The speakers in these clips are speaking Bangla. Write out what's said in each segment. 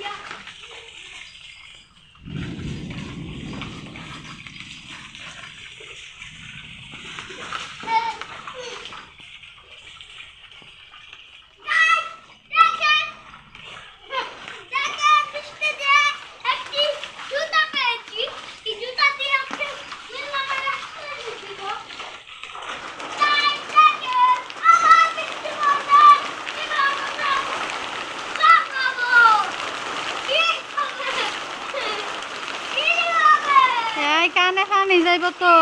Yeah. এই কানে খানি যাইব তো।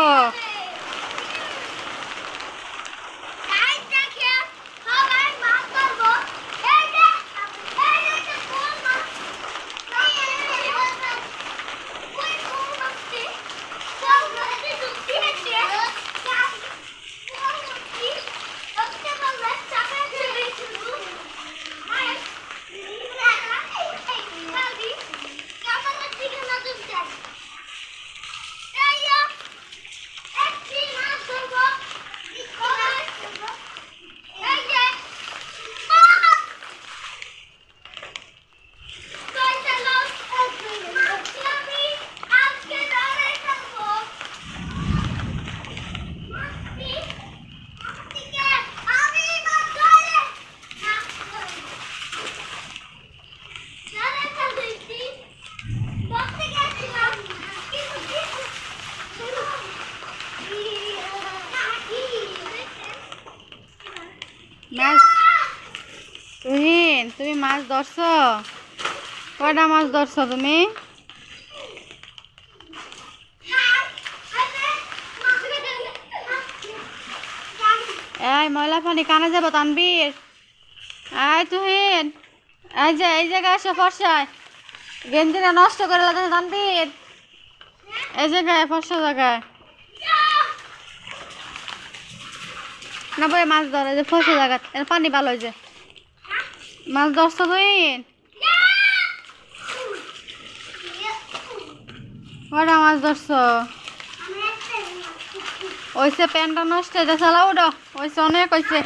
মাছ তুহিন তুমি মাছ ধরছ? কয়টা মাছ ধরছ তুমি? এই, ময়লা পানি কানে যাব তানবীর আয় তুহিন, এই যে, এই জায়গায় আসো ফর্সায়। গেঞ্জিটা নষ্ট করে লাগে তানবীর এই জায়গায়, ফর্সা জায়গায়। না বই মাছ ধরে যে ফসে জায়গা এর পানি ভালো হয়েছে। মাছ ধরছ তুই? কয়টা মাছ ধরছ। ওইসে প্যান্টটা নষ্ট হয়েছে চালা উঠো। ওইসে অনেক হয়েছে।